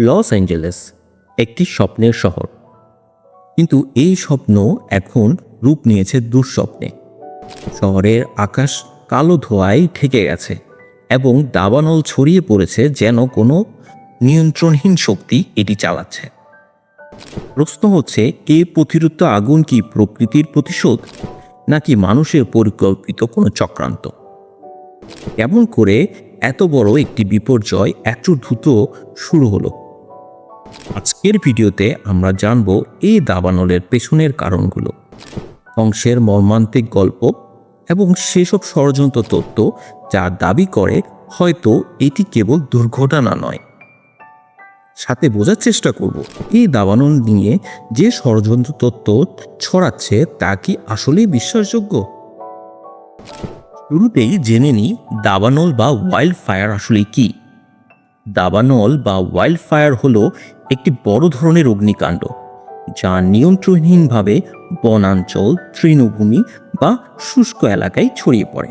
Los Angeles একটি স্বপ্নের শহর। কিন্তু এই স্বপ্ন এখন রূপ নিয়েছে দুঃস্বপ্নে। শহরের আকাশ কালো ধোঁয়ায় ঢেকে গেছে এবং দাবানল ছড়িয়ে পড়েছে যেন কোনো নিয়ন্ত্রণহীন শক্তি এটি চালাচ্ছে। প্রশ্ন হচ্ছে এ প্রতিরোধ আগুন কি প্রকৃতির প্রতিশোধ, নাকি মানুষের পরিকল্পিত কোনো চক্রান্ত? কেমন করে এত বড় একটি বিপর্যয় এত দ্রুত শুরু হলো? আজকের ভিডিওতে আমরা জানব এই দাবানলের পেছনের কারণগুলো। অংশের মর্মান্তিক গল্প এবং সেসব ষড়যন্ত্র তত্ত্ব যা দাবি করে হয়তো এটি কেবল দুর্ঘটনা নয়। সাথে বোঝার চেষ্টা করব, এই দাবানল নিয়ে যে ষড়যন্ত্র তত্ত্ব ছড়াচ্ছে তা কি আসলেই বিশ্বাসযোগ্য? শুরুতেই জেনে নিই দাবানল বা ওয়াইল্ড ফায়ার আসলে কি। দাবানল বা ওয়াইল্ড ফায়ার হলো একটি বড় ধরনের অগ্নিকাণ্ড, যা নিয়ন্ত্রণহীনভাবে বনাঞ্চল, তৃণভূমি বা শুষ্ক এলাকায় ছড়িয়ে পড়ে।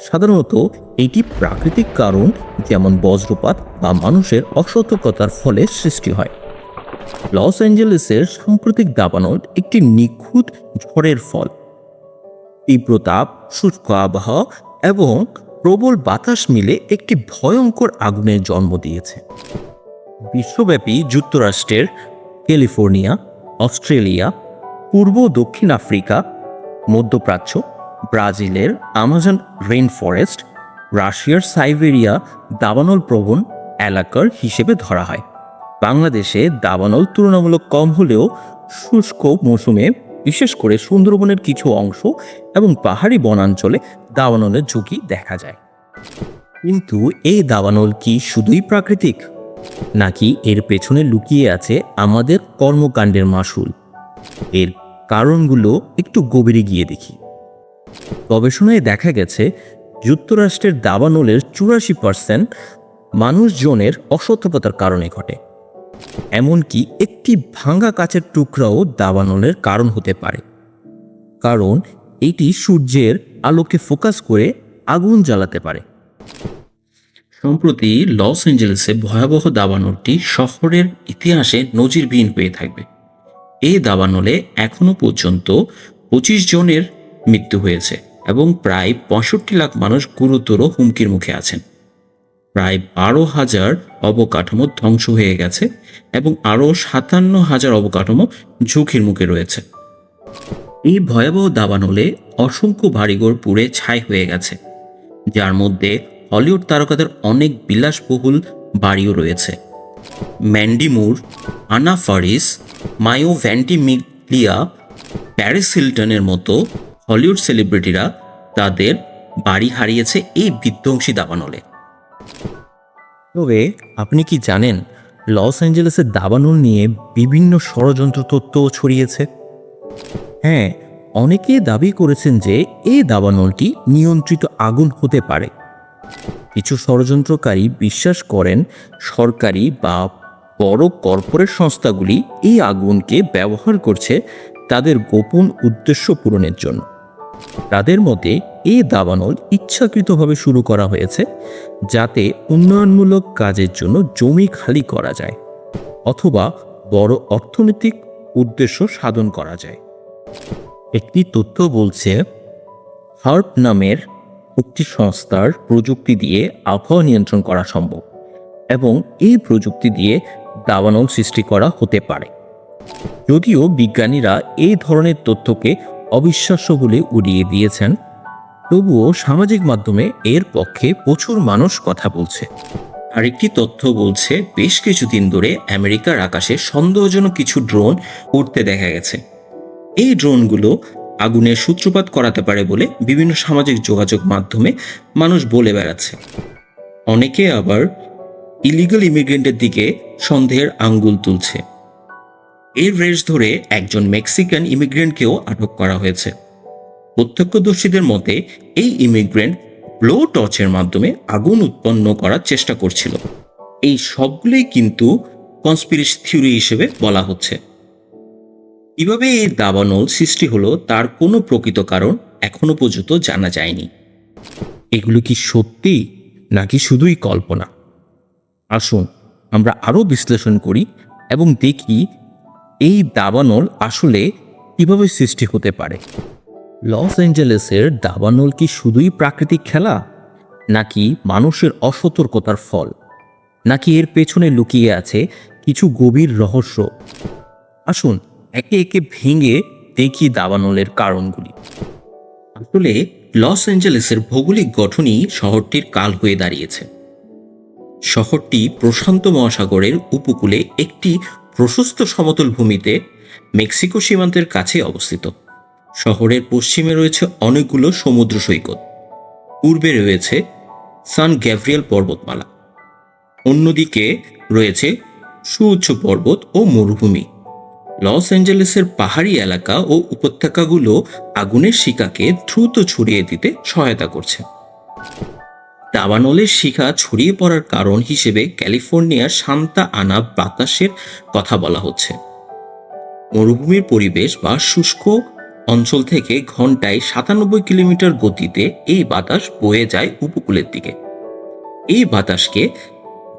সাধারণত এটি প্রাকৃতিক কারণ, যেমন বজ্রপাত বা মানুষের অসতর্কতার ফলে সৃষ্টি হয়। লস অ্যাঞ্জেলেসের সাম্প্রতিক দাবানল একটি নিখুঁত ঝড়ের ফল। তীব্র তাপ, শুষ্ক আবহাওয়া এবং প্রবল বাতাস মিলে একটি ভয়ঙ্কর আগুনের জন্ম দিয়েছে। বিশ্বব্যাপী যুক্তরাষ্ট্রের ক্যালিফোর্নিয়া, অস্ট্রেলিয়া, পূর্ব দক্ষিণ আফ্রিকা, মধ্যপ্রাচ্য, ব্রাজিলের আমাজন রেইন ফরেস্ট রাশিয়ার সাইবেরিয়া দাবানল প্রবণ এলাকার হিসেবে ধরা হয়। বাংলাদেশে দাবানল তুলনামূলক কম হলেও শুষ্ক মৌসুমে, বিশেষ করে সুন্দরবনের কিছু অংশ এবং পাহাড়ি বনাঞ্চলে দাবানলের ঝুঁকি দেখা যায়। কিন্তু এই দাবানল কি শুধুই প্রাকৃতিক? নাকি এর পেছনে লুকিয়ে আছে আমাদের কর্মকাণ্ডের মাসুল। এর কারণগুলো একটু গভীরে গিয়ে দেখি। গবেষণায় দেখা গেছে, যুক্তরাষ্ট্রের দাবানলের চুরাশি পার্সেন্ট মানুষজনের অসতর্কতার কারণে ঘটে। এমনকি একটি ভাঙা কাচের টুকরাও দাবানলের কারণ হতে পারে। কারণ এটি সূর্যের আলোকে ফোকাস করে আগুন জ্বালাতে পারে। সম্প্রতি লস অ্যাঞ্জেলেসে ভয়াবহ দাবানলটি শহরের ইতিহাসে নজিরবিহীন হয়ে থাকবে। এই দাবানলে এখনও পর্যন্ত পঁচিশ জনের মৃত্যু হয়েছে এবং প্রায় পঁয়ষট্টি লাখ মানুষ গুরুতর হুমকির মুখে আছেন। প্রায় বারো হাজার অবকাঠামো ধ্বংস হয়ে গেছে এবং আরও সাতান্ন হাজার অবকাঠামো ঝুঁকির মুখে রয়েছে। এই ভয়াবহ দাবানলে অসংখ্য বাড়িঘর পুড়ে ছাই হয়ে গেছে, যার মধ্যে হলিউড তারকাদের অনেক বিলাসবহুল বাড়িও রয়েছে। Mandy Moore Anna Faris, Milo Ventimiglia Paris হিলটনের মতো হলিউড সেলিব্রিটিরা তাদের বাড়ি হারিয়েছে এই বিধ্বংসী দাবানলে। তবে আপনি কি জানেন, লস অ্যাঞ্জেলেসের দাবানল নিয়ে বিভিন্ন ষড়যন্ত্র তত্ত্বও ছড়িয়েছে? হ্যাঁ অনেকে দাবি করেছেন যে এই দাবানলটি নিয়ন্ত্রিত আগুন হতে পারে। কিছু ষড়যন্ত্রকারী বিশ্বাস করেন সরকারি বা বড় কর্পোরেট সংস্থাগুলি এই আগুনকে ব্যবহার করছে তাদের গোপন উদ্দেশ্য পূরণের জন্য। তাদের মতে এ দাবানল ইচ্ছাকৃতভাবে শুরু করা হয়েছে যাতে উন্নয়নমূলক কাজের জন্য জমি খালি করা যায় অথবা বড় অর্থনৈতিক উদ্দেশ্য সাধন করা যায়। একটি তথ্য বলছে, হার্প নামের একটি সংস্থার প্রযুক্তি দিয়ে আবহাওয়া নিয়ন্ত্রণ করা সম্ভব এবং এই প্রযুক্তি দিয়ে দাবানল সৃষ্টি করা হতে পারে। যদিও বিজ্ঞানীরা এই ধরনের তথ্যকে অবিশ্বাস্য বলে উড়িয়ে দিয়েছেন, তবুও সামাজিক মাধ্যমে এর পক্ষে প্রচুর মানুষ কথা বলছে। আরেকটি তথ্য বলছে, বেশ কিছুদিন ধরে আমেরিকার আকাশে সন্দেহজনক কিছু ড্রোন উঠতে দেখা গেছে। এই ড্রোনগুলো আগুনের সূত্রপাত করাতে পারে বলে বিভিন্ন সামাজিক যোগাযোগ মাধ্যমে মানুষ বলে বেড়াচ্ছে। অনেকে আবার ইলিগাল ইমিগ্রেন্টের দিকে সন্দেহের আঙ্গুল তুলছে। এর রেস ধরে একজন মেক্সিকান ইমিগ্রেন্টকেও আটক করা হয়েছে। প্রত্যক্ষদর্শীদের মতে, এই ইমিগ্রেন্ট ব্লো টর্চের মাধ্যমে আগুন উৎপন্ন করার চেষ্টা করছিল। এই সবগুলোই কিন্তু কনস্পিরেসি থিওরি হিসেবে বলা হচ্ছে। কীভাবে এই দাবানল সৃষ্টি হলো, তার কোনো প্রকৃত কারণ এখনও পর্যন্ত জানা যায়নি। এগুলো কি সত্যি, নাকি শুধুই কল্পনা? আসুন, আমরা আরও বিশ্লেষণ করি এবং দেখি এই দাবানল আসলে কীভাবে সৃষ্টি হতে পারে। লস অ্যাঞ্জেলেসের দাবানল কি শুধুই প্রাকৃতিক খেলা, নাকি মানুষের অসতর্কতার ফল, নাকি এর পেছনে লুকিয়ে আছে কিছু গভীর রহস্য? আসুন একে একে ভেঙে দেখি দাবানলের কারণগুলি। আসলে, লস অ্যাঞ্জেলেসের ভৌগোলিক গঠনই শহরটির কাল হয়ে দাঁড়িয়েছে। শহরটি প্রশান্ত মহাসাগরের উপকূলে একটি প্রশস্ত সমতল ভূমিতে মেক্সিকো সীমান্তের কাছে অবস্থিত। শহরের পশ্চিমে রয়েছে অনেকগুলো সমুদ্র সৈকত। পূর্বে রয়েছে সান গ্যাভরিয়েল পর্বতমালা। অন্যদিকে রয়েছে সুউচ্চ পর্বত ও মরুভূমি। লস অ্যাঞ্জেলেসের পাহাড়ি এলাকা ও উপত্যকাগুলো আগুনের শিকাকে দ্রুত ছড়িয়ে দিতে সহায়তা করছে। দাবানলের শিখা ছড়িয়ে পড়ার কারণ হিসেবে ক্যালিফোর্নিয়ার শান্তা আনা বাতাসের কথা বলা হচ্ছে। মরুভূমির পরিবেশ বা শুষ্ক অঞ্চল থেকে ঘন্টায় সাতানব্বই কিলোমিটার গতিতে এই বাতাস বয়ে যায় উপকূলের দিকে। এই বাতাসকে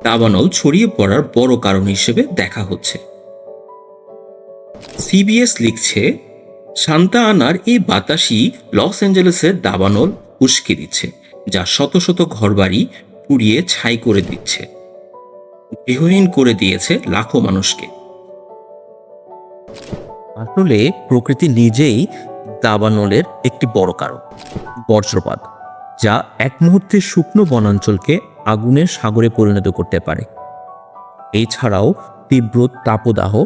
দাবানল ছড়িয়ে পড়ার বড় কারণ হিসেবে দেখা হচ্ছে। সিবিএস লিখছে সান্তা আনার এই বাতাসই লস অ্যাঞ্জেলেসের দাবানল উস্কে দিচ্ছে, যা শত শত ঘরবাড়ি পুড়িয়ে ছাই করে দিচ্ছে। গৃহহীন করে দিয়েছে লাখো মানুষকে। আসলে প্রকৃতি নিজেই দাবানলের একটি বড় কারণ, বজ্রপাত, যা এক মুহূর্তে শুকনো বনাঞ্চলকে আগুনের সাগরে পরিণত করতে পারে। এছাড়াও তীব্র তাপদাহ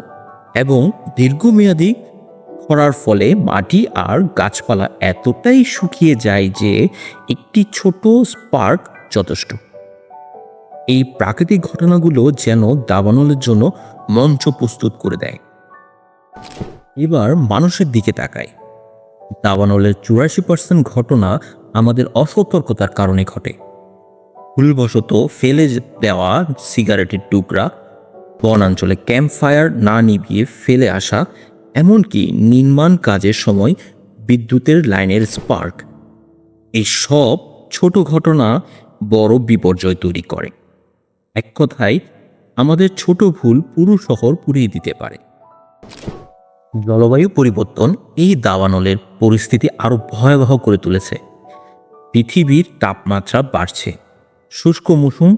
এবং দীর্ঘমেয়াদী খরার ফলে মাটি আর গাছপালা এতটাই শুকিয়ে যায় যে একটি ছোট স্পার্ক যথেষ্ট। এই প্রাকৃতিক ঘটনাগুলো যেন দাবানলের জন্য মঞ্চ প্রস্তুত করে দেয়। এবার মানুষের দিকে তাকায় দাবানলের চুরাশি পার্সেন্ট ঘটনা আমাদের অসতর্কতার কারণে ঘটে। ভুলবশত ফেলে দেওয়া সিগারেটের টুকরা বনাঞ্চলে ক্যাম্প ফায়ার না নিভিয়ে ফেলে আসা, এমনকি নির্মাণ কাজের সময় বিদ্যুতের লাইনের স্পার্ক। এই সব ছোট ঘটনা বড় বিপর্যয় তৈরি করে। এক কথায়, আমাদের ছোট ভুল পুরো শহর পুড়িয়ে দিতে পারে। জলবায়ু পরিবর্তন এই দাবানলের পরিস্থিতি আরও ভয়াবহ করে তুলেছে। পৃথিবীর তাপমাত্রা বাড়ছে, শুষ্ক মৌসুম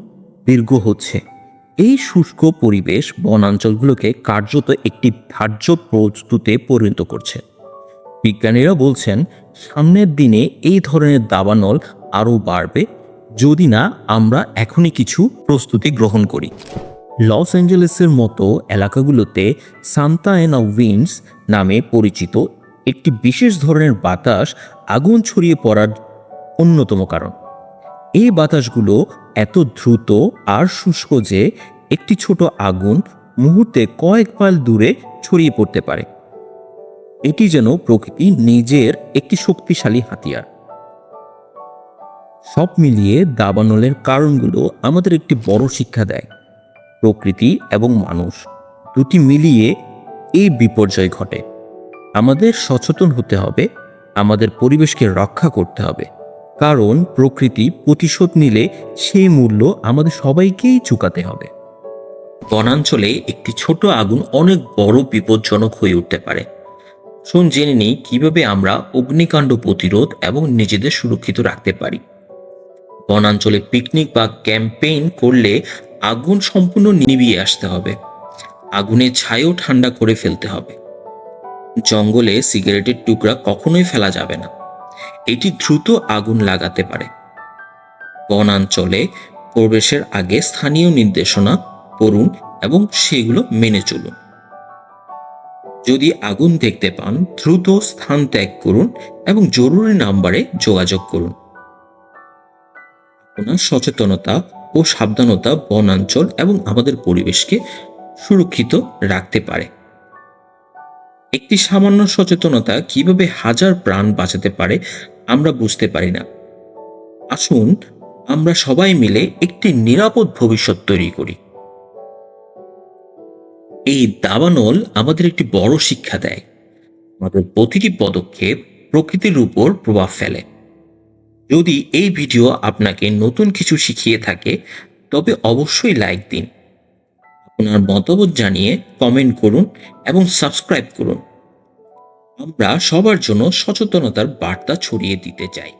দীর্ঘ হচ্ছে। এই শুষ্ক পরিবেশ বনাঞ্চলগুলোকে কার্যত একটি ধার্য প্রস্তুতে পরিণত করছে। বিজ্ঞানীরা বলছেন, সামনের দিনে এই ধরনের দাবানল আরও বাড়বে, যদি না আমরা এখনই কিছু প্রস্তুতি গ্রহণ করি। লস অ্যাঞ্জেলেসের মতো এলাকাগুলোতে সান্তা এনা উইন্ডস নামে পরিচিত একটি বিশেষ ধরনের বাতাস আগুন ছড়িয়ে পড়ার অন্যতম কারণ। এই বাতাসগুলো এত দ্রুত আর শুষ্ক যে একটি ছোট আগুন মুহূর্তে কয়েক মাইল দূরে ছড়িয়ে পড়তে পারে। এটি যেন প্রকৃতি নিজের একটি শক্তিশালী হাতিয়ার। সব মিলিয়ে দাবানলের কারণগুলো আমাদের একটি বড় শিক্ষা দেয়। প্রকৃতি এবং মানুষ দুটি মিলিয়ে এই বিপর্যয় ঘটে। আমাদের সচেতন হতে হবে, আমাদের পরিবেশকে রক্ষা করতে হবে। কারণ প্রকৃতি প্রতিশোধ নিলে সেই মূল্য আমাদের সবাইকেই চুকাতে হবে। বনাঞ্চলে একটি ছোট আগুন অনেক বড় বিপজ্জনক হয়ে উঠতে পারে। শুন জেনে নিই কীভাবে আমরা অগ্নিকাণ্ড প্রতিরোধ এবং নিজেদের সুরক্ষিত রাখতে পারি। বনাঞ্চলে পিকনিক বা ক্যাম্পেইন করলে আগুন সম্পূর্ণ নিভিয়ে আসতে হবে। আগুনের ছাইও ঠান্ডা করে ফেলতে হবে। জঙ্গলে সিগারেটের টুকরা কখনোই ফেলা যাবে না। এটি দ্রুত আগুন লাগাতে পারে। বনাঞ্চলে প্রবেশের আগে স্থানীয় নির্দেশনা পড়ুন এবং সেগুলো মেনে চলুন। যদি আগুন দেখতে পান, দ্রুত স্থান ত্যাগ করুন এবং জরুরি নাম্বারে যোগাযোগ করুন। আপনার সচেতনতা ও সাবধানতা বনাঞ্চল এবং আমাদের পরিবেশকে সুরক্ষিত রাখতে পারে। একটি সামান্য সচেতনতা কীভাবে হাজার প্রাণ বাঁচাতে পারে আমরা বুঝতে পারি না। আসুন, আমরা সবাই মিলে একটি নিরাপদ ভবিষ্যৎ তৈরি করি। এই দাবানল আমাদের একটি বড় শিক্ষা দেয়। আমাদের প্রতিটি পদক্ষেপ প্রকৃতির উপর প্রভাব ফেলে। যদি এই ভিডিও আপনাকে নতুন কিছু শিখিয়ে থাকে, তবে অবশ্যই লাইক দিন। আপনার মতামত জানিয়ে কমেন্ট করুন এবং সাবস্ক্রাইব করুন। আমরা সবার জন্য সচেতনতার বার্তা ছড়িয়ে দিতে চাই।